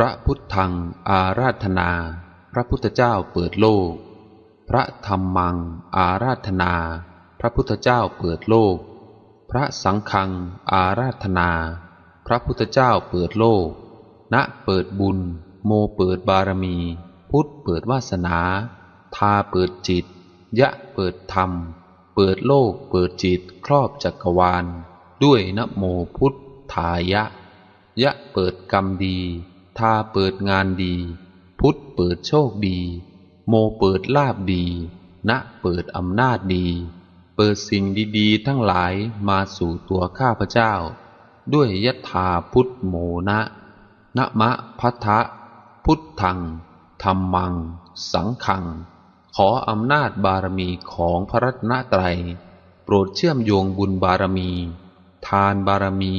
พระพุทธังอาราธนา พระพุทธเจ้าเปิดโลก พระธรรมังอาราธนา พระพุทธเจ้าเปิดโลก พระสังฆังอาราธนา พระพุทธเจ้าเปิดโลก ณเปิดบุญ โมเปิดบารมี พุทธเปิดวาสนา ทาเปิดจิต ยะเปิดธรรม เปิดโลกเปิดจิตครอบจักรวาล ด้วยนโมพุทธายะ ยะเปิดกรรมดี ทาเปิดงานดี พุทธเปิดโชคดี โมเปิดลาบดี ณเปิดอำนาจดี เปิดสิ่งดีๆ ทั้งหลายมาสู่ตัวข้าพเจ้า ด้วยยถาพุทธโมนะนะมะพัทธะพุทธังธรรมัง สังขัง ขออำนาจบารมีของพระรัตนตรัย โปรดเชื่อมโยงบุญบารมี ทานบารมี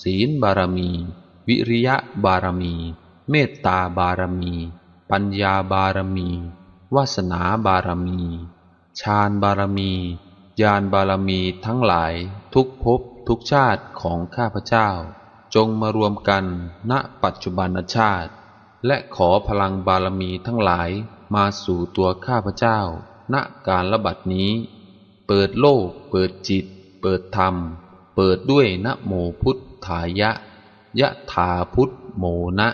ศีลบารมี วิริยะบารมี เมตตาบารมี ปัญญาบารมี วาสนาบารมีฌานบารมี ญาณบารมีทั้งหลายทุกภพทุกชาติของข้าพเจ้า จงมารวมกันณปัจจุบันชาติ และขอพลังบารมีทั้งหลายมาสู่ตัวข้าพเจ้า ณการระบัดนี้ เปิดโลก เปิดจิต เปิดธรรม เปิดด้วยนะโมพุทธายะ ยะถาพุทธโมนะ